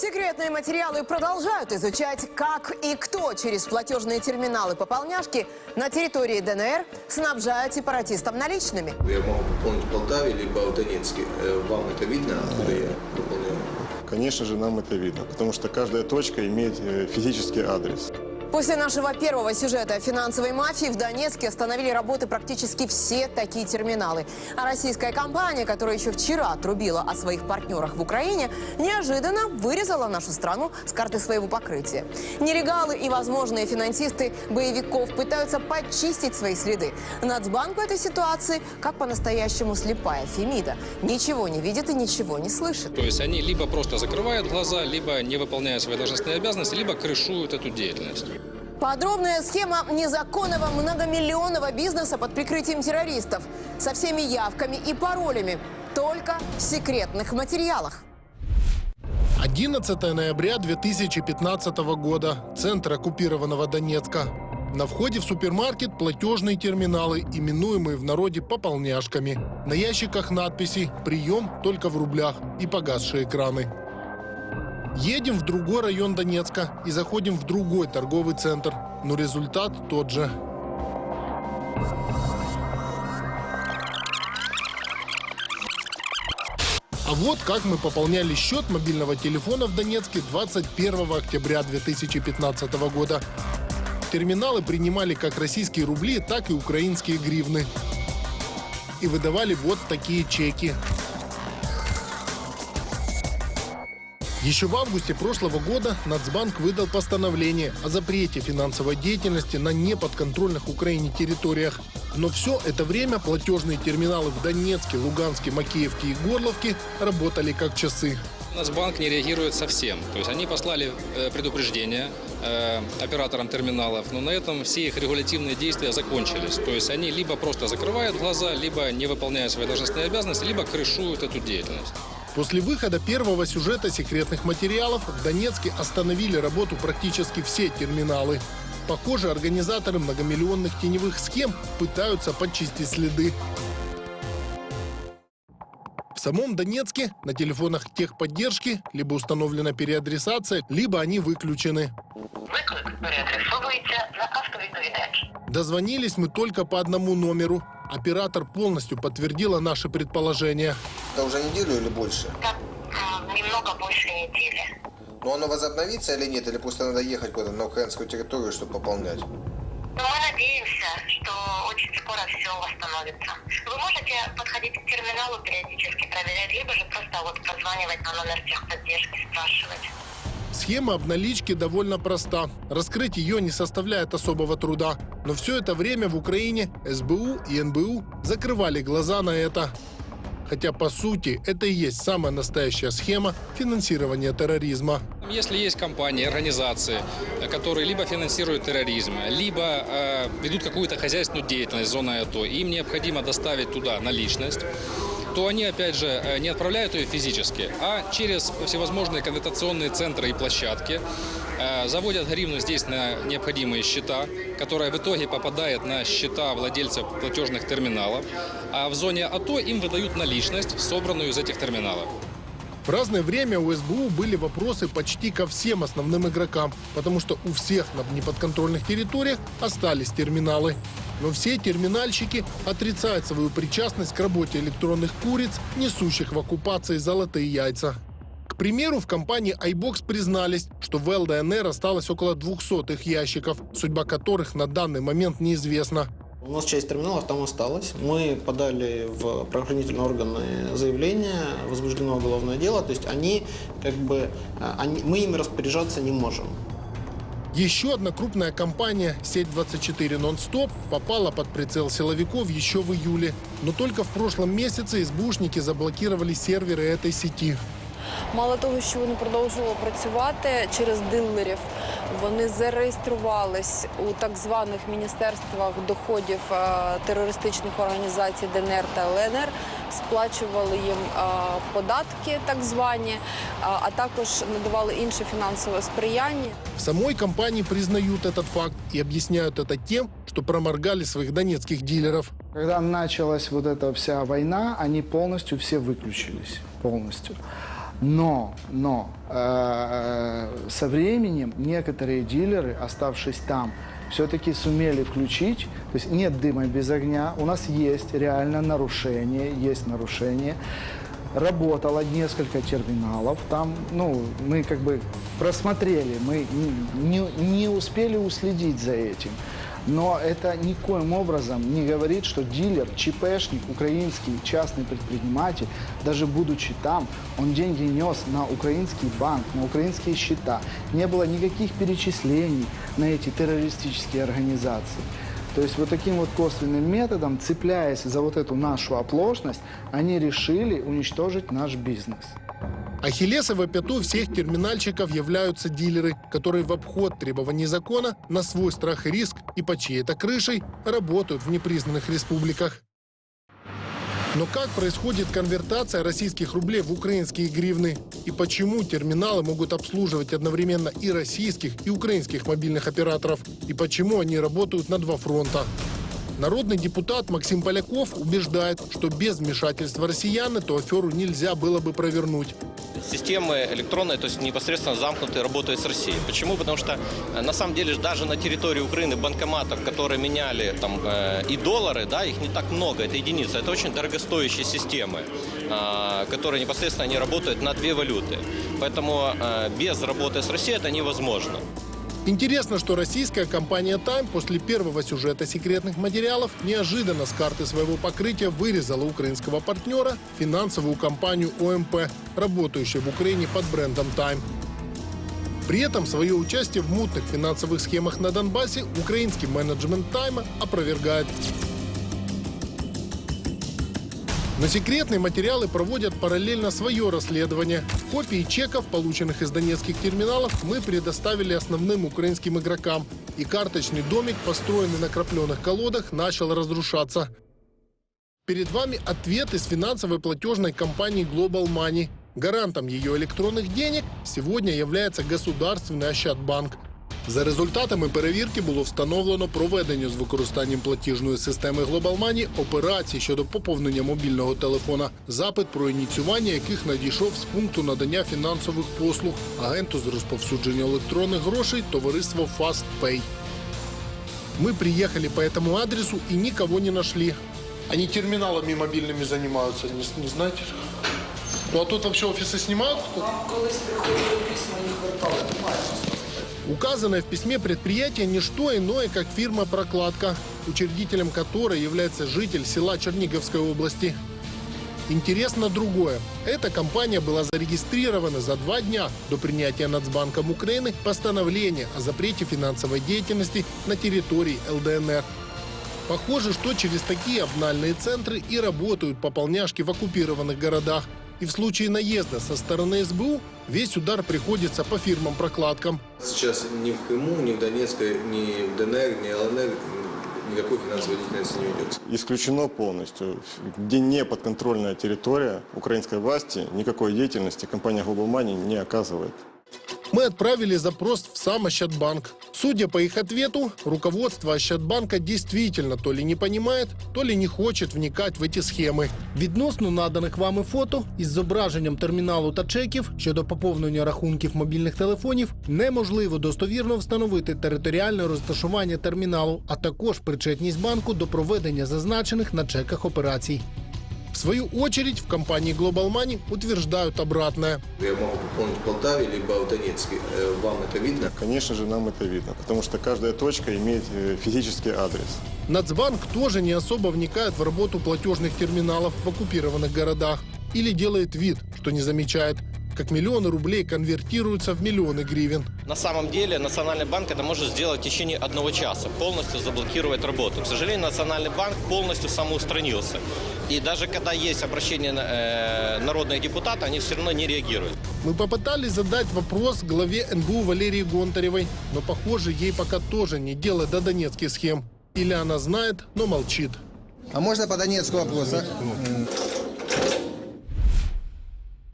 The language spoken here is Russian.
Секретные материалы продолжают изучать, как и кто через платежные терминалы пополняшки на территории ДНР снабжают сепаратистам наличными. Я могу пополнить в Полтаве, либо в Донецке. Э, Вам это видно, откуда я выполняю? Конечно же, нам это видно, потому что каждая точка имеет э, физический адрес. После нашего первого сюжета о финансовой мафии в Донецке остановили работы практически все такие терминалы. А российская компания, которая еще вчера трубила о своих партнерах в Украине, неожиданно вырезала нашу страну с карты своего покрытия. Нелегалы и возможные финансисты боевиков пытаются почистить свои следы. Нацбанк этой ситуации как по-настоящему слепая Фемида. Ничего не видит и ничего не слышит. То есть они либо просто закрывают глаза, либо не выполняют свои должностные обязанности, либо крышуют эту деятельность. Подробная схема незаконного многомиллионного бизнеса под прикрытием террористов со всеми явками и паролями только в секретных материалах. 11 ноября 2015 года. Центр оккупированного Донецка. На входе в супермаркет платежные терминалы, именуемые в народе пополняшками. На ящиках надписи «Прием только в рублях» и погасшие экраны. Едем в другой район Донецка и заходим в другой торговый центр. Но результат тот же. А вот как мы пополняли счет мобильного телефона в Донецке 21 октября 2015 года. Терминалы принимали как российские рубли, так и украинские гривны. И выдавали вот такие чеки. Еще в августе прошлого года Нацбанк выдал постановление о запрете финансовой деятельности на неподконтрольных Украине территориях. Но все это время платежные терминалы в Донецке, Луганске, Макеевке и Горловке работали как часы. Нацбанк не реагирует совсем. То есть они послали э, предупреждение э, операторам терминалов, но на этом все их регулятивные действия закончились. То есть они либо просто закрывают глаза, либо не выполняют свои должностные обязанности, либо крышуют эту деятельность. После выхода первого сюжета секретных материалов в Донецке остановили работу практически все терминалы. Похоже, организаторы многомиллионных теневых схем пытаются подчистить следы. В самом Донецке на телефонах техподдержки либо установлена переадресация, либо они выключены. Виклик переадресовується на автовідповідач. Дозвонились мы только по одному номеру. Оператор полностью подтвердила наши предположения. Это уже неделю или больше? Так, м, немного больше недели. Но оно возобновится или нет? Или просто надо ехать куда-то на украинскую территорию, чтобы пополнять? Но мы надеемся, что очень скоро все восстановится. Вы можете подходить к терминалу периодически проверять, либо же просто вот прозванивать на номер техподдержки, спрашивать. Схема обналички довольно проста. Раскрыть ее не составляет особого труда. Но все это время в Украине СБУ и НБУ закрывали глаза на это. Хотя, по сути, это и есть самая настоящая схема финансирования терроризма. Если есть компании, организации, которые либо финансируют терроризм, либо э, ведут какую-то хозяйственную деятельность зоны АТО, им необходимо доставить туда наличность, то они, опять же, э, не отправляют ее физически, а через всевозможные конвертационные центры и площадки э, заводят гривну здесь на необходимые счета, которая в итоге попадает на счета владельцев платежных терминалов, а в зоне АТО им выдают наличность, собранную из этих терминалов. В разное время у СБУ были вопросы почти ко всем основным игрокам, потому что у всех на неподконтрольных территориях остались терминалы. Но все терминальщики отрицают свою причастность к работе электронных куриц, несущих в оккупации золотые яйца. К примеру, в компании iBox признались, что в ЛДНР осталось около 200 их ящиков, судьба которых на данный момент неизвестна. У нас часть терминалов там осталась. Мы подали в правоохранительные органы заявление, возбуждено уголовное дело. То есть они, как бы, а, они, мы ими распоряжаться не можем. Еще одна крупная компания, сеть 24 «Нон-стоп», попала под прицел силовиков еще в июле. Но только в прошлом месяце СБУшники заблокировали серверы этой сети. Мало того, що вони продовжували працювати через дилерів, вони зареєструвались у так званих міністерствах доходів е, терористичних організацій ДНР та ЛНР, сплачували їм е, податки, так звані, е, а також надавали інше фінансове сприяння. В самой компании признают этот факт и объясняют это тем, что проморгали своих донецких дилеров. Когда началась вот эта вся война, они полностью все выключились. Полностью. Но, но э, со временем некоторые дилеры, оставшись там, все-таки сумели включить, то есть нет дыма без огня, у нас есть реально нарушение, есть нарушение. Работало несколько терминалов, там, ну, мы как бы просмотрели, мы не, не успели уследить за этим. Но это никоим образом не говорит, что дилер, ЧПшник, украинский частный предприниматель, даже будучи там, он деньги нес на украинский банк, на украинские счета. Не было никаких перечислений на эти террористические организации. То есть вот таким вот косвенным методом, цепляясь за вот эту нашу оплошность, они решили уничтожить наш бизнес. Ахиллесовой пятой всех терминальщиков являются дилеры, которые в обход требований закона на свой страх и риск и по чьей-то крышей работают в непризнанных республиках. Но как происходит конвертация российских рублей в украинские гривны? И почему терминалы могут обслуживать одновременно и российских, и украинских мобильных операторов? И почему они работают на два фронта? Народный депутат Максим Поляков убеждает, что без вмешательства россиян эту аферу нельзя было бы провернуть. Системы электронные, то есть непосредственно замкнутые, работают с Россией. Почему? Потому что э, на самом деле даже на территории Украины банкоматов, которые меняли там э, и доллары, да, их не так много, это единицы. Это очень дорогостоящие системы, э, которые непосредственно они работают на две валюты. Поэтому э, без работы с Россией это невозможно. Интересно, что российская компания Time после первого сюжета секретных материалов неожиданно с карты своего покрытия вырезала украинского партнера, финансовую компанию ОМП, работающую в Украине под брендом Time. При этом свое участие в мутных финансовых схемах на Донбассе украинский менеджмент Тайма опровергает. Но секретные материалы проводят параллельно свое расследование. Копии чеков, полученных из донецких терминалов, мы предоставили основным украинским игрокам. И карточный домик, построенный на крапленых колодах, начал разрушаться. Перед вами ответ из финансовой платежной компании Global Money. Гарантом ее электронних денег сегодня являється государственний Ощадбанк. За результатами перевірки було встановлено проведення з використанням платіжної системи Global Money операцій щодо поповнення мобільного телефона, запит про ініціювання яких надійшов з пункту надання фінансових послуг агенту з розповсюдження електронних грошей товариство FastPay. Мы приехали по этому адресу и никого не нашли. Они терминалами мобильными занимаются, не, не знаете? Ну а тут вообще офисы снимают? Указанное в письме предприятие не что иное, как фирма «Прокладка», учредителем которой является житель села Черниговской области. Интересно другое. Эта компания была зарегистрирована за два дня до принятия Нацбанком Украины постановления о запрете финансовой деятельности на территории ЛДНР. Похоже, что через такие обнальные центры и работают пополняшки в оккупированных городах. И в случае наезда со стороны СБУ весь удар приходится по фирмам-прокладкам. Сейчас ни в Крыму, ни в Донецкой, ни в ДНР, ни ЛНР никакой финансовой деятельности не ведется. Исключено полностью. Где не подконтрольная территория украинской власти, никакой деятельности компания Global Money не оказывает. Мы отправили запрос в сам Ощадбанк. Судя по их ответу, руководство Ощадбанка действительно то ли не понимает, то ли не хочет вникать в эти схеми. Відносно наданих вами фото із зображенням терміналу та чеків щодо поповнення рахунків мобільних телефонів неможливо достовірно встановити територіальне розташування терміналу, а також причетність банку до проведення зазначених на чеках операцій. В свою очередь в компании Global Money утверждают обратное. Я могу пополнить в Полтаве, либо в Донецке. Э, Вам это видно? Конечно же, нам это видно, потому что каждая точка имеет э, физический адрес. Нацбанк тоже не особо вникает в работу платежных терминалов в оккупированных городах. Или делает вид, что не замечает, как миллионы рублей конвертируются в миллионы гривен. На самом деле Национальный банк это может сделать в течение одного часа, полностью заблокировать работу. К сожалению, Национальный банк полностью самоустранился. И даже когда есть обращение э, народных депутатов, они все равно не реагируют. Мы попытались задать вопрос главе НБУ Валерии Гонтаревой, но, похоже, ей пока тоже не дело до донецких схем. Или она знает, но молчит. А можно по Донецку вопрос? а?